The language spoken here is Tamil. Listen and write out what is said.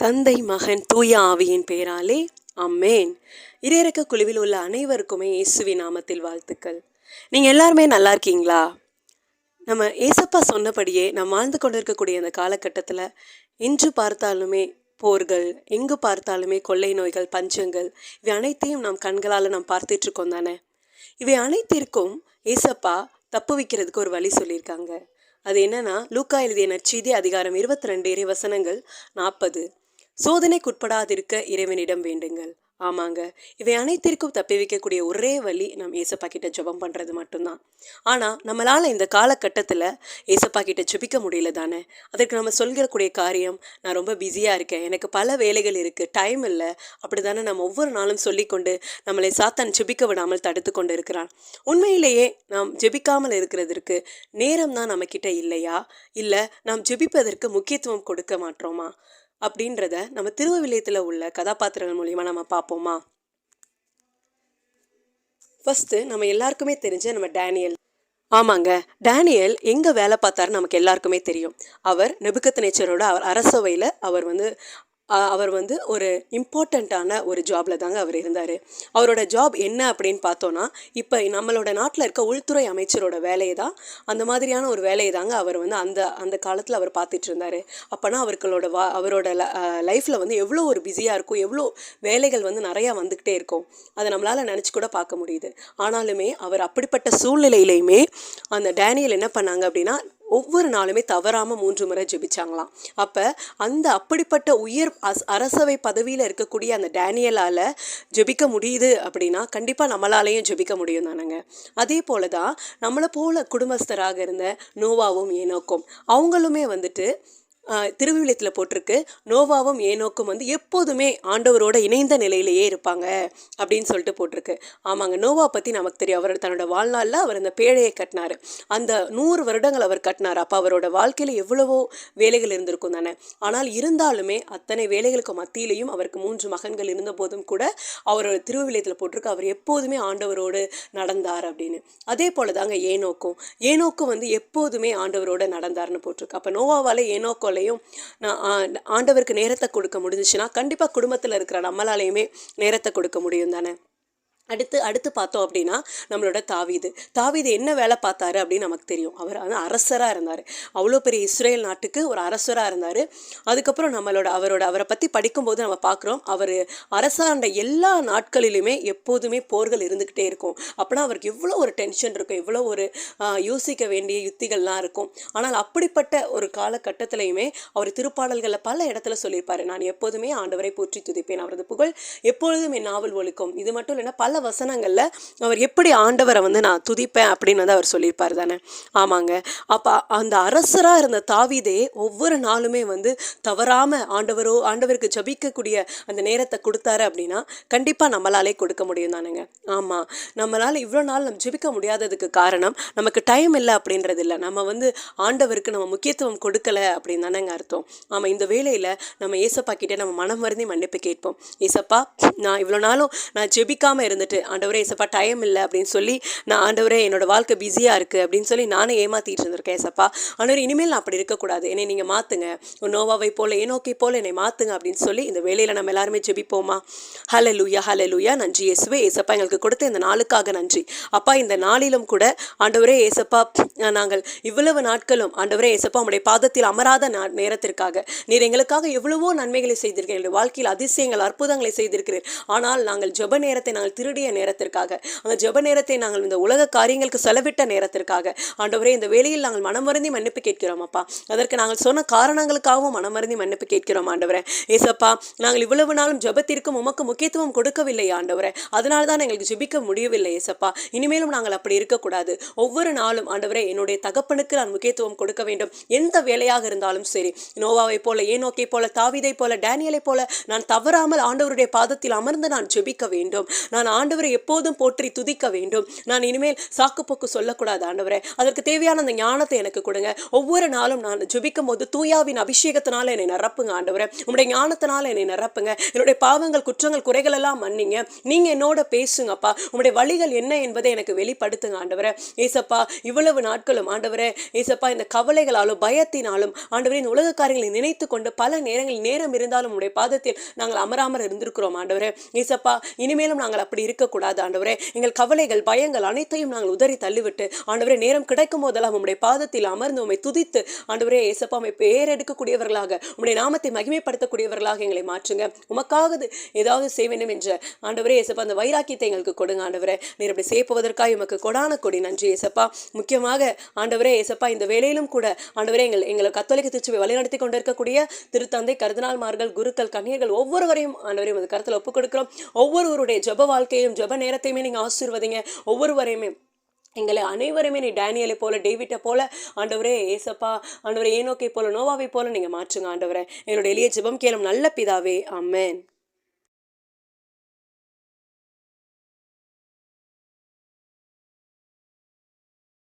தந்தை மகன் தூய ஆவியின் பெயராலே அம்மேன் இரையிறக்க குழுவில் உள்ள அனைவருக்குமே இயேசுவி நாமத்தில் வாழ்த்துக்கள். நீங்கள் எல்லாருமே நல்லா இருக்கீங்களா? நம்ம ஏசப்பா சொன்னபடியே நாம் வாழ்ந்து கொண்டிருக்கக்கூடிய அந்த காலகட்டத்தில் இன்று பார்த்தாலுமே போர்கள் எங்கு பார்த்தாலுமே கொள்ளை நோய்கள் பஞ்சங்கள் இவை அனைத்தையும் நாம் கண்களால் நாம் பார்த்துட்ருக்கோம் தானே? இவை அனைத்திற்கும் ஏசப்பா தப்பு வைக்கிறதுக்கு ஒரு வழி சொல்லியிருக்காங்க. அது என்னன்னா லூக்கா எழுதிய நற்செய்தி அதிகாரம் இருபத்தி ரெண்டு இறை வசனங்கள் நாற்பது சோதனைக்குட்படாதிருக்க இறைவனிடம் வேண்டுங்கள். ஆமாங்க இவை அனைத்திற்கும் தப்பி வைக்கக்கூடிய ஒரே வழி நம்ம ஏசப்பா கிட்ட ஜபம் பண்ணுறது மட்டும்தான். ஆனால் நம்மளால் இந்த காலகட்டத்தில் ஏசப்பா கிட்ட ஜபிக்க முடியல தானே? அதற்கு நம்ம சொல்கிறக்கூடிய காரியம் நான் ரொம்ப பிஸியாக இருக்கேன் எனக்கு பல வேலைகள் இருக்குது டைம் இல்லை அப்படி தானே நம்ம ஒவ்வொரு நாளும் சொல்லிக்கொண்டு நம்மளை சாத்தான் ஜபிக்க விடாமல் தடுத்து கொண்டு இருக்கிறான். உண்மையிலேயே நாம் ஜெபிக்காமல் இருக்கிறதற்கு நேரம் தான் நம்மக்கிட்ட இல்லையா? இல்லை நாம் ஜெபிப்பதற்கு முக்கியத்துவம் கொடுக்க மாட்டோமா? அப்படின்றத நம்ம திருவவிலியத்தில் உள்ள கதாபாத்திரங்கள் மூலியமா நம்ம பார்ப்போமா? ஃபஸ்ட்டு நம்ம எல்லாருக்குமே தெரிஞ்ச நம்ம டேனியல். ஆமாங்க டேனியல் எங்கே வேலை பார்த்தாரு நமக்கு எல்லாருக்குமே தெரியும். அவர் நெபுக்கத் நேச்சரோட அவர் அரசவையில் அவர் வந்து அவர் வந்து ஒரு இம்பார்ட்டண்ட்டான ஒரு ஜாபில் தாங்க அவர் இருந்தார். அவரோட ஜாப் என்ன அப்படின்னு பார்த்தோன்னா இப்போ நம்மளோட நாட்டில் இருக்க உள்துறை அமைச்சரோட வேலையை தான் அந்த மாதிரியான ஒரு வேலையை தாங்க அவர் வந்து அந்த அந்த காலத்தில் அவர் பார்த்துட்டு இருந்தார். அப்போனா அவர்களோட வா அவரோட லைஃப்பில் வந்து எவ்வளோ ஒரு பிஸியாக இருக்கும் எவ்வளோ வேலைகள் வந்து நிறையா வந்துக்கிட்டே இருக்கும். அதை நம்மளால் நினச்சி கூட பார்க்க முடியுது. ஆனாலுமே அவர் அப்படிப்பட்ட சூழ்நிலையிலையுமே அந்த டேனியல் என்ன பண்ணாங்க அப்படின்னா ஒவ்வொரு நாளுமே தவறாமல் மூன்று முறை ஜெபிச்சாங்களாம். அப்போ அந்த அப்படிப்பட்ட உயர் அஸ் அரசவை பதவியில் இருக்கக்கூடிய அந்த டேனியலால் ஜெபிக்க முடியுது அப்படின்னா கண்டிப்பாக நம்மளாலேயும் ஜெபிக்க முடியும் தானேங்க. அதே போல தான் நம்மளை போல குடும்பஸ்தராக இருந்த நோவாவும் ஏனோக்கும் அவங்களுமே வந்துட்டு திருவிழியத்தில் போட்டிருக்கு. நோவாவும் ஏனோக்கும் வந்து எப்போதுமே ஆண்டவரோட இணைந்த நிலையிலேயே இருப்பாங்க அப்படின்னு சொல்லிட்டு போட்டிருக்கு. ஆமாங்க நோவா பற்றி நமக்கு தெரியும். அவர் தன்னோட வாழ்நாளில் அவர் அந்த பேழையை கட்டினார். அந்த நூறு வருடங்கள் அவர் கட்டினார். அப்போ அவரோட வாழ்க்கையில் எவ்வளவோ வேலைகள் இருந்திருக்கும் தானே. ஆனால் இருந்தாலுமே அத்தனை வேலைகளுக்கு மத்தியிலையும் அவருக்கு மூன்று மகன்கள் இருந்த போதும் கூட அவரோட திருவிழியத்தில் போட்டிருக்கு. அவர் எப்போதுமே ஆண்டவரோடு நடந்தார் அப்படின்னு. அதே போல தாங்க ஏனோக்கும். ஏனோக்கும் வந்து எப்போதுமே ஆண்டவரோடு நடந்தார்னு போட்டிருக்கு. அப்போ நோவாவால் ஏனோக்கோலையும் நான் ஆண்டவருக்கு நேரத்தை கொடுக்க முடிஞ்சுச்சுன்னா கண்டிப்பாக குடும்பத்தில் இருக்கிற நம்மளாலையுமே நேரத்தை கொடுக்க முடியும் தானே? அடுத்து அடுத்து பார்த்தோம் அப்படின்னா நம்மளோட தாவீது. தாவீது என்ன வேலை பார்த்தாரு அப்படின்னு நமக்கு தெரியும். அவர் வந்து அரசராக இருந்தார். அவ்வளோ பெரிய இஸ்ரேல் நாட்டுக்கு ஒரு அரசராக இருந்தார். அதுக்கப்புறம் நம்மளோட அவரோட அவரை பற்றி படிக்கும்போது நம்ம பார்க்குறோம். அவர் அரசாண்ட எல்லா நாட்களிலுமே எப்போதுமே போர்கள் இருந்துக்கிட்டே இருக்கும். அப்படின்னா அவருக்கு எவ்வளோ ஒரு டென்ஷன் இருக்கும். எவ்வளோ ஒரு யோசிக்க வேண்டிய யுத்திகள்லாம் இருக்கும். ஆனால் அப்படிப்பட்ட ஒரு காலகட்டத்திலையுமே அவர் திருப்பாடல்களில் பல இடத்துல சொல்லியிருப்பார். நான் எப்போதுமே ஆண்டவரை போற்றி துதிப்பேன். அவரது புகழ் எப்பொழுதும் என் நாவல் ஒழிக்கும் இது மட்டும் இல்லைன்னா பல வசனங்களில் அவர் எப்படி ஆண்டவரை வந்து நான் துதிப்பேன் அப்படின்னு வந்து அவர் சொல்லியிருப்பார் தானே? ஆமாங்க. அப்போ அந்த அரசராக இருந்த தாவீதே ஒவ்வொரு நாளுமே வந்து தவறாமல் ஆண்டவரோ ஆண்டவருக்கு ஜபிக்கக்கூடிய அந்த நேரத்தை கொடுத்தாரு அப்படின்னா கண்டிப்பாக நம்மளாலே கொடுக்க முடியும் தானுங்க. ஆமாம் நம்மளால் இவ்வளோ நாள் நம்ம ஜெபிக்க முடியாததுக்கு காரணம் நமக்கு டைம் இல்லை அப்படின்றது இல்லை. நம்ம வந்து ஆண்டவருக்கு நம்ம முக்கியத்துவம் கொடுக்கல அப்படின்னு தானேங்க அர்த்தம். ஆமாம் இந்த வேலையில் நம்ம ஏசப்பா கிட்டே நம்ம மனம் வருந்தி மன்னிப்பு கேட்போம். ஏசப்பா நான் இவ்வளோ நாளும் நான் ஜெபிக்காமல் வந்துட்டு ஆண்டவரே ஏசப்பா டைம் இல்லை அப்படின்னு சொல்லி நான் ஆண்டவரே என்னோட வாழ்க்கை பிஸியாக இருக்குது அப்படின்னு சொல்லி நானே ஏமாத்திட்டு இருந்திருக்கேன் ஏசப்பா ஆண்டவர் இனிமேல் நான் அப்படி இருக்கக்கூடாது. என்னை நீங்கள் மாற்றுங்க நோவாவை போல ஏனோக்கி போல என்னை மாற்றுங்க அப்படின்னு சொல்லி இந்த வேலையில் நம்ம எல்லாருமே ஜெபிப்போமா? ஹல லூயா ஹல லூயா நன்றி இயேசுவே. ஏசப்பா எங்களுக்கு கொடுத்த இந்த நாளுக்காக நன்றி. அப்பா இந்த நாளிலும் கூட ஆண்டவரே ஏசப்பா நாங்கள் இவ்வளவு நாட்களும் ஆண்டவரே ஏசப்பா உங்களுடைய பாதத்தில் அமராத நா- நேரத்திற்காக நீர் எங்களுக்காக எவ்வளவோ நன்மைகளை செய்திருக்கிறேன் எங்களுடைய வாழ்க்கையில் அதிசயங்கள் அற்புதங்களை செய்திருக்கிறீர் ஆனால் நாங்கள் ஜெப நேரத்தை நாங்கள் திருடிய நேரத்திற்காக. அந்த ஜெப நேரத்தை நாங்கள் இந்த உலக காரியங்களுக்கு செலவிட்ட நேரத்திற்காக. ஆண்டவரே இந்த வேலையில் நாங்கள் மனமருந்தி மன்னிப்பு கேட்கிறோம் அப்பா. அதற்கு நாங்கள் சொன்ன காரணங்களுக்காகவும் மனமருந்தி மன்னிப்பு கேட்கிறோம் ஆண்டவரே. ஏசப்பா நாங்கள் இவ்வளவு நாளும் ஜபத்திற்கும் உமக்கு முக்கியத்துவம் கொடுக்கவில்லை ஆண்டவரே. அதனால தான் எங்களுக்கு ஜபிக்க முடியவில்லை ஏசப்பா. இனிமேலும் நாங்கள் அப்படி இருக்கக்கூடாது. ஒவ்வொரு நாளும் ஆண்டவரே என்னுடைய தகப்பனுக்கு நான் முக்கியத்துவம் கொடுக்க வேண்டும். எந்த வேலையாக இருந்தாலும் சரி. நோவாவை போல ஏனோக்கை போல தாவிதை போல டேனியலை போல நான் தவறாமல் ஆண்டவருடைய பாதத்தில் அமர்ந்து நான் ஜெபிக்க வேண்டும். நான் ஆண்டவரை எப்போதும் போற்றி துதிக்க வேண்டும். நான் இனிமேல் சாக்குப்போக்கு சொல்லக்கூடாது ஆண்டவரே. அதற்கு தேவையான அந்த ஞானத்தை எனக்கு கொடுங்க. ஒவ்வொரு நாளும் நான் ஜுபிக்கும் போது தூயாவின் அபிஷேகத்தினால என்னை நிரப்புங்க ஆண்டவரே. உங்களுடைய ஞானத்தினால என்னை நிரப்புங்க. என்னுடைய பாவங்கள் குற்றங்கள் குறைகள் எல்லாம் மன்னிங்க. நீங்க என்னோட பேசுங்கப்பா. உங்களுடைய வழிகள் என்ன என்பதை எனக்கு வெளிப்படுத்துங்க ஆண்டவரே. ஏசப்பா இவ்வளவு நாட்களும் ஆண்டவரே. ஏசப்பா இந்த கவலைகளாலும் பயத்தினாலும் ஆண்டவரே இந்த உலக காரியங்களை நினைத்து கொண்டு பல நேரங்களில் நேரம் இருந்தாலும் உங்களுடைய பாதத்தில் நாங்கள் அமராமர் இருந்திருக்கிறோம் ஆண்டவரே. ஏசப்பா இனிமேலும் நாங்கள் அப்படி இருக்கக்கூடாது ஆண்டவரே. எங்கள் கவலைகள் பயங்கள் அனைத்தையும் நாங்கள் உதறி தள்ளிவிட்டு ஆண்டவரே நேரம் கிடைக்கும் போதெல்லாம் உம்முடைய பாதத்தில் அமர்ந்து உம்மை துதித்து ஆண்டவரே ஏசப்பா உம்மை பேரெடுக்கக்கூடியவர்களாக உம்முடைய நாமத்தை மகிமைப்படுத்தக்கூடியவர்களாக எங்களை மாற்றுங்க. உமக்காக ஏதாவது செய்ய வேண்டும் என்ற ஆண்டவரே ஏசப்பா அந்த வைராக்கியத்தை எங்களுக்கு கொடுங்க ஆண்டவரே. நீர் அப்படி செய்யப்போவதற்காக உமக்கு கொடான கொடி. நன்றி ஏசப்பா முக்கியமாக ஆண்டவரே ஏசப்பா இந்த வேலையிலும் கூட ஆண்டவரே எங்கள் எங்களை கத்தோலிக்க திருச்சுவை வழிநடத்தி கொண்டிருக்கக்கூடிய திருத்தந்தை கருதனால்மார்கள் குருக்கள் கன்னியர்கள் ஒவ்வொருவரையும் ஆண்டவரையும் உமது கருத்தில் ஒப்புக் கொடுக்கிறோம் ஒவ்வொருவருடைய ஜெப வாழ்க்கையிலும் ஜப நேரத்தையுமே நீங்கள் ஆசீர்வதிங்க. ஒவ்வொருவரையுமே. எங்களை அனைவருமே நீ டேனியலை போல டேவிட்டை போல ஆண்டவரே ஏசப்பா ஆண்டவரே ஏனோக்கை போல நோவாவை போல நீங்கள் மாற்றுங்க ஆண்டவரே. என்னோட எளிய ஜெபம் கேளும் நல்ல பிதாவே அம்மேன்